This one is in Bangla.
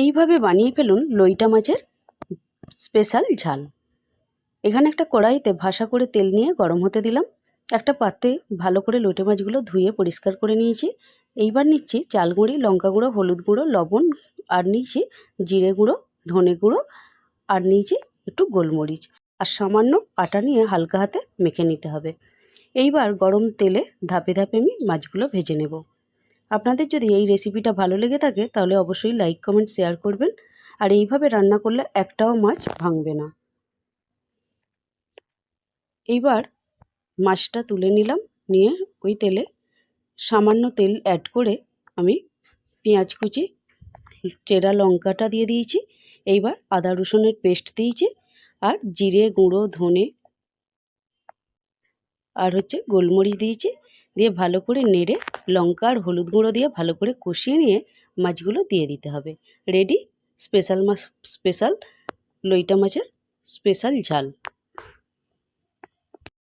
এইভাবে বানিয়ে ফেলুন লইটা মাছের স্পেশাল ঝাল। এখানে একটা কড়াইতে ভাসা করে তেল নিয়ে গরম হতে দিলাম। একটা পাত্রে ভালো করে লোটে মাছগুলো ধুয়ে পরিষ্কার করে নিয়েছি। এইবার নিচ্ছি চাল গুঁড়ি, লঙ্কা গুঁড়ো, হলুদ গুঁড়ো, লবণ, আর নিয়েছি জিরে গুঁড়ো, ধনে গুঁড়ো, আর নিয়েছি একটু গোলমরিচ। আর সামান্য আটা নিয়ে হালকা হাতে মেখে নিতে হবে। এইবার গরম তেলে ধাপে ধাপে আমি মাছগুলো ভেজে নেব। আপনাদের যদি এই রেসিপিটা ভালো লেগে থাকে, তাহলে অবশ্যই লাইক কমেন্ট শেয়ার করবেন। আর এইভাবে রান্না করলে একটাও মাছ ভাঙবে না। এইবার মাছটা তুলে নিলাম, নিয়ে ওই তেলে সামান্য তেল অ্যাড করে আমি পেঁয়াজ কুচি, চেরা লঙ্কাটা দিয়ে দিয়েছি। এইবার আদা রসুনের পেস্ট দিয়েছি আর জিরে, গুঁড়ো, ধনে আর হচ্ছে গোলমরিচ দিয়েছি। দিয়ে ভালো করে নেড়ে লঙ্কা আর হলুদ গুঁড়ো দিয়ে ভালো করে কষিয়ে নিয়ে মাছগুলো দিয়ে দিতে হবে। রেডি স্পেশাল মাছ স্পেশাল লইটা মাছের স্পেশাল ঝাল।